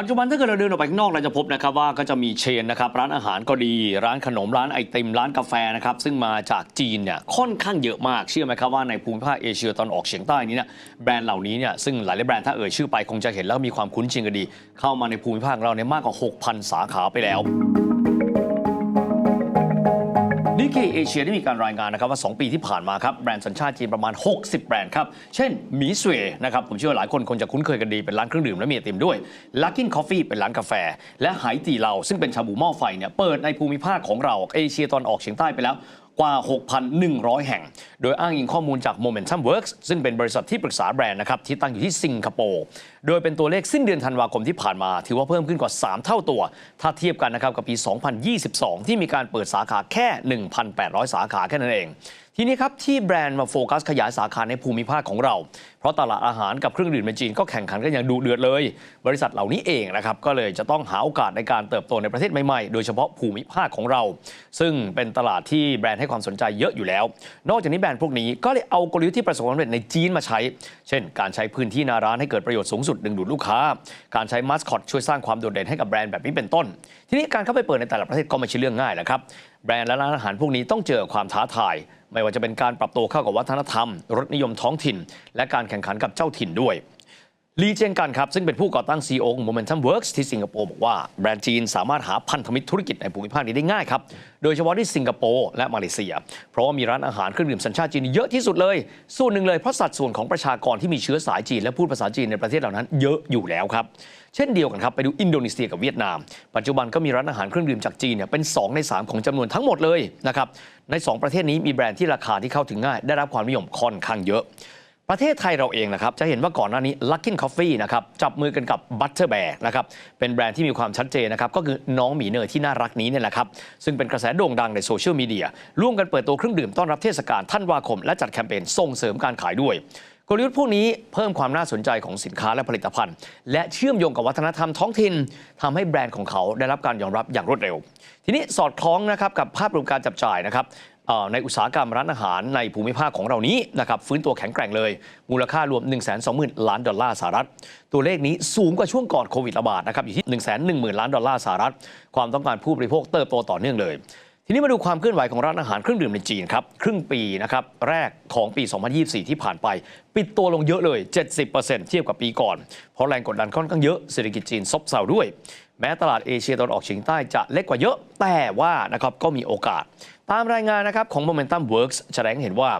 ปัจจุบันถ้าเกิดเราเดินออกไปข้างนอกเราจะพบนะครับว่าก็จะมีเชนนะครับร้านอาหารก็ดี ร้านขนมร้านไอติมร้านกาแฟนะครับซึ่งมาจากจีนเนี่ยค่อนข้างเยอะมากเชื่อไหมครับว่าในภูมิภาคเอเชียตอนออกเฉียงใต้นี้เนี่ยแบรนด์เหล่านี้เนี่ยซึ่งหลายแบรนด์ถ้าเอ่ยชื่อไปคงจะเห็นแล้วมีความคุ้นชินกันดี เข้ามาในภูมิภาคเราเนี่ยมากกว่า 6,000 สาขาไปแล้ว นิเคเอเชียได้มีการรายงานนะครับว่า 2 ปีที่ผ่านมาครับแบรนด์สัญชาติจีนประมาณ 60 แบรนด์ครับ เช่นหมีสเวนะครับผมเชื่อว่าหลายคนคงจะคุ้นเคยกันดีเป็นร้านเครื่องดื่มและมีไอติมด้วยลักกินคอฟฟี่เป็นร้านกาแฟ และไหตีเหลาซึ่งเป็นชาบูหม้อไฟเนี่ยเปิดในภูมิภาคของเราเอเชียตอนออกเฉียงใต้ไปแล้ว กว่า 6,100 แห่ง โดยอ้างอิงข้อมูลจาก Momentum Works ซึ่งเป็นบริษัทที่ปรึกษาแบรนด์นะครับที่ตั้งอยู่ที่สิงคโปร์ โดยเป็นตัวเลขสิ้นเดือนธันวาคมที่ผ่านมา ถือว่าเพิ่มขึ้นกว่า 3 เท่าตัว ถ้าเทียบกันนะครับกับปี 2022 ที่มีการเปิดสาขาแค่ 1,800 สาขาแค่นั้นเอง ทีนี้ครับที่แบรนด์มาโฟกัสขยายสาขาในภูมิภาคของเรา เพราะตลาดอาหารกับเครื่องดื่มในจีนก็แข่งขันกันอย่างดุเดือดเลย บริษัทเหล่านี้เองนะครับก็เลยจะต้องหาโอกาสในการเติบโตในประเทศใหม่ๆ โดยเฉพาะภูมิภาคของเรา ซึ่งเป็นตลาดที่แบรนด์ให้ความสนใจเยอะอยู่แล้ว นอกจากนี้แบรนด์พวกนี้ก็เลยเอากลยุทธ์ที่ประสบความสำเร็จในจีนมาใช้ เช่น การใช้พื้นที่หนาร้านให้เกิดประโยชน์สูงสุดดึงดูดลูกค้า การใช้มาสคอตช่วยสร้างความโดดเด่นให้กับแบรนด์แบบนี้เป็นต้น ทีนี้การเข้าไปเปิดในแต่ละประเทศก็ไม่ใช่เรื่องง่ายแหละครับ แบรนด์และร้านอาหารพวกนี้ต้องเจอความท้าทาย ไม่ว่าจะเป็นการปรับตัวเข้ากับวัฒนธรรม รสนิยมท้องถิ่น และการแข่งขันกับเจ้าถิ่นด้วย ลีเจยงกันครับ ซึ่งเป็นผู้ก่อตั้ง CEO ของ Momentum Works ที่สิงคโปร์บอกว่าแบรนด์จีนสามารถหาพันธมิตรธุรกิจในภูมิภาคนี้ได้ง่ายครับ โดยเฉพาะที่สิงคโปร์และมาเลเซีย เพราะว่ามีร้านอาหารเครื่องดื่มสัญชาติจีนเยอะที่สุดเลย ส่วนหนึ่งเลยเพราะสัดส่วนของประชากรที่มีเชื้อสายจีนและพูดภาษาจีนในประเทศเหล่านั้นเยอะอยู่แล้วครับเช่นเดียวกันครับไปดูอินโดนีเซียกับเวียดนาม ปัจจุบันก็มีร้านอาหารเครื่องดื่มจากจีนเนี่ยเป็น 2 ใน 3 ของจำนวนทั้งหมดเลยนะครับใน 2 ประเทศนี้มีแบรนด์ที่ราคาที่เข้าถึงง่าย ได้รับความนิยมค่อนข้างเยอะ ประเทศไทยเราเองนะครับ จะเห็นว่าก่อนหน้านี้ Luckin Coffee นะครับ จับมือกันกับ Butter Bear นะครับ เป็นแบรนด์ที่มีความชัดเจนนะครับ ก็คือน้องหมีเนยที่น่ารักนี้เนี่ยแหละครับ ซึ่งเป็นกระแสโด่งดังในโซเชียลมีเดีย ร่วมกันเปิดตัวเครื่องดื่มต้อนรับเทศกาลท่านวาคม และจัดแคมเปญส่งเสริมการขายด้วยกลยุทธ์พวกนี้เพิ่มความน่าสนใจของสินค้าและผลิตภัณฑ์ และเชื่อมโยงกับวัฒนธรรมท้องถิ่นทำให้แบรนด์ของเขาได้รับการยอมรับอย่างรวดเร็ว ทีนี้สอดคล้องนะครับกับภาพรวมการจับจ่ายนะครับ ในอุตสาหกรรมร้านอาหารในภูมิภาคของเรานี้นะครับฟื้นตัวแข็งแกร่งเลย มูลค่ารวม 1 2 0 0 0ล้านดอลลาร์สหรัฐ ตัวเลขนี้สูงกว่าช่วงก่อนโควิดระบาดนะครับอยู่ที่ 1 1 0 0 0 0 ล้านดอลลาร์สหรัฐ ความต้องการผู้บริโภคเติบโตต่อเนื่องเลย ทีนี้มาดูความเคลื่อนไหวของร้านอาหารเครื่องดื่มในจีนครับครึ่งปีนะครับแรกของปี 2024 ที่ผ่านไป ปิดตัวลงเยอะเลย 70%เทียบกับปีก่อน เพราะแรงกดดันค่อนข้างเยอะเศรษฐกิจจีนซบเซาด้วย แม้ตลาดเอเชียตะวันออกเฉียงใต้จะเล็กกว่าเยอะ แต่ว่านะครับก็มีโอกาส ตามรายงานนะครับของ Momentum Works แสดงเห็นว่า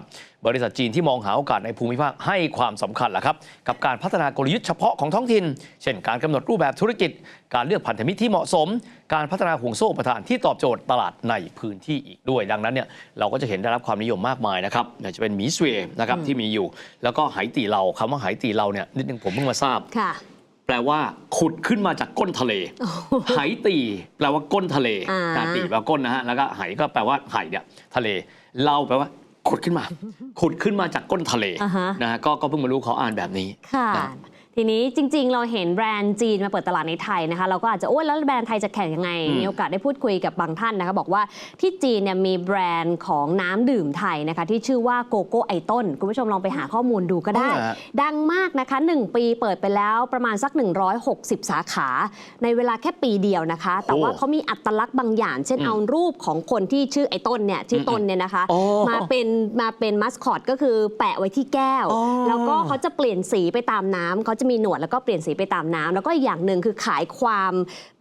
บริษัทจีนที่มองหาโอกาสในภูมิภาคให้ความสำคัญแหละครับกับการพัฒนากลยุทธ์เฉพาะของท้องถิ่น เช่นการกำหนดรูปแบบธุรกิจ การเลือกพันธมิตรที่เหมาะสม การพัฒนาห่วงโซ่ประทานที่ตอบโจทย์ตลาดในพื้นที่อีกด้วย ดังนั้นเนี่ยเราก็จะเห็นได้รับความนิยมมากมายนะครับอยาจะเป็นหมีสเวย์นะครับที่มีอยู่ แล้วก็ไหตีเราคำว่าไหตีเราเนี่ยนิดนึงผมเพิ่งมาทราบ แปลว่า ขุดขึ้นมาจากก้นทะเล ไหตี แปลว่าก้นทะเลอ่า ตาตีแปลว่าก้นนะฮะแล้วก็ไหก็แปลว่าไหเนี่ยทะเลเราแปลว่า ขุดขึ้นมา ขุดขึ้นมาจากก้นทะเลอ่าฮะ นะฮะก็ก็เพิ่งมารู้เขาอ่านแบบนี้ ค่ะนะ ทีนี้จริง ๆ เราเห็นแบรนด์จีนมาเปิดตลาดในไทยนะคะเราก็อาจจะโอ้ยแล้วแบรนด์ไทยจะแข่งยังไงอืมมีโอกาสได้พูดคุยกับบางท่านนะคะบอกว่าที่จีนเนี่ยมีแบรนด์ของน้ำดื่มไทยนะคะที่ชื่อว่าโกโก้ไอต้น คุณผู้ชมลองไปหาข้อมูลดูก็ได้อ๋อเหรอฮะดังมากนะคะ 1 ปีเปิดไปแล้วประมาณสัก 160 สาขา ในเวลาแค่ปีเดียวนะคะ แต่ว่าเขามีอัตลักษณ์บางอย่าง เช่นอืมเอารูปของคนที่ชื่อไอต้นเนี่ยชื่อต้นเนี่ยนะคะอ๋อมาเป็นมาเป็นมัสคอตก็คือแปะไว้ที่แก้วอ๋อแล้วก็เขาจะเปลี่ยนสีไปตามน้ำเขาจะมีหนวดแล้วก็เปลี่ยนสีไปตามน้ำแล้วก็อีกอย่างหนึ่งคือขายความ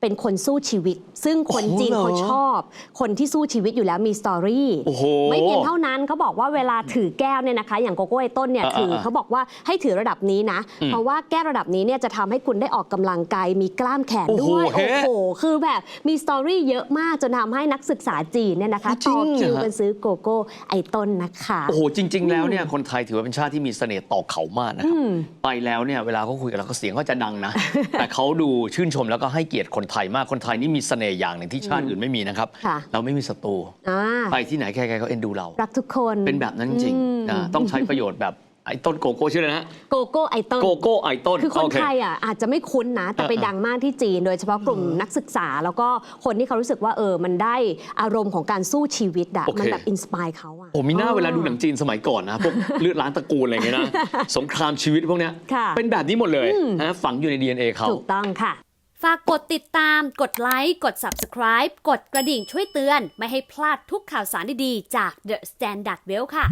เป็นคนสู้ชีวิต ซึ่งคนโอ้โหจีนเหรอเขาชอบ คนที่สู้ชีวิตอยู่แล้วมีสตอรี่โอ้โหไม่เพียงเท่านั้นเขาบอกว่าเวลาถือแก้วเนี่ยนะคะ อย่างโกโก้ไอต้นเนี่ยอ่าถืออ่าเขาบอกว่าให้ถือระดับนี้นะอืมเพราะว่าแก้วระดับนี้เนี่ยจะทำให้คุณได้ออกกำลังกายมีกล้ามแขนโอ้โหด้วยเฮ้โอ้โหคือแบบมีสตอรี่เยอะมากจนทำให้นักศึกษาจีนเนี่ยนะคะจริต่งอคิวเหรอฮะกันซื้อโกโก้ไอต้นนะคะโอ้โหจริง ๆ แล้วเนี่ยคนไทยถือว่าเป็นชาติที่มีเสน่ห์ต่อเขามากนะครับไปแล้วเนี่ยเวลาเขาคุยกับเราเขาเสียงเขาจะดังนะ แต่เขาดูชื่นชมแล้วก็ให้เกียรติคนไทยมากคนไทยนี่มีเสน่ห์อย่างหนึ่งที่ชาติอื่นไม่มีนะครับ ค่ะเราไม่มีศัตรูอ่า ไปที่ไหนใครๆก็เอ็นดูเรา รักทุกคน เป็นแบบนั้นจริงอืมๆนะต้องใช้ประโยชน์แบบ ไอ้ต้นโกโก้ชื่ออะไรนะโกโก้ไอต้นโกโก้ไอต้นคือคนโเไทยอะอาจจะไม่คุ้นนะ แต่ไปเออดังมากที่จีน โดยเฉพาะกลุ่มนักศึกษา แล้วก็คนที่เขารู้สึกว่าเออมันได้อารมณ์ของการสู้ชีวิตอะโอเคมันแบบอินสปายเขาอะผมมีหน้าเวลาดูหนังจีนสมัยก่อนนะพวกเลือดล้างตระกูลอะไรอย่างเงี้ยนะสงครามชีวิตพวกเนี้ยค่ะเป็นแบบนี้หมดเลยนะฝังอยู่ใน DNA เขาถูกต้องค่ะฝากกดติดตาม กดไลค์ กด Subscribe กดกระดิ่งช่วยเตือน ไม่ให้พลาดทุกข่าวสารดีๆ จาก The Standard Well ค่ะ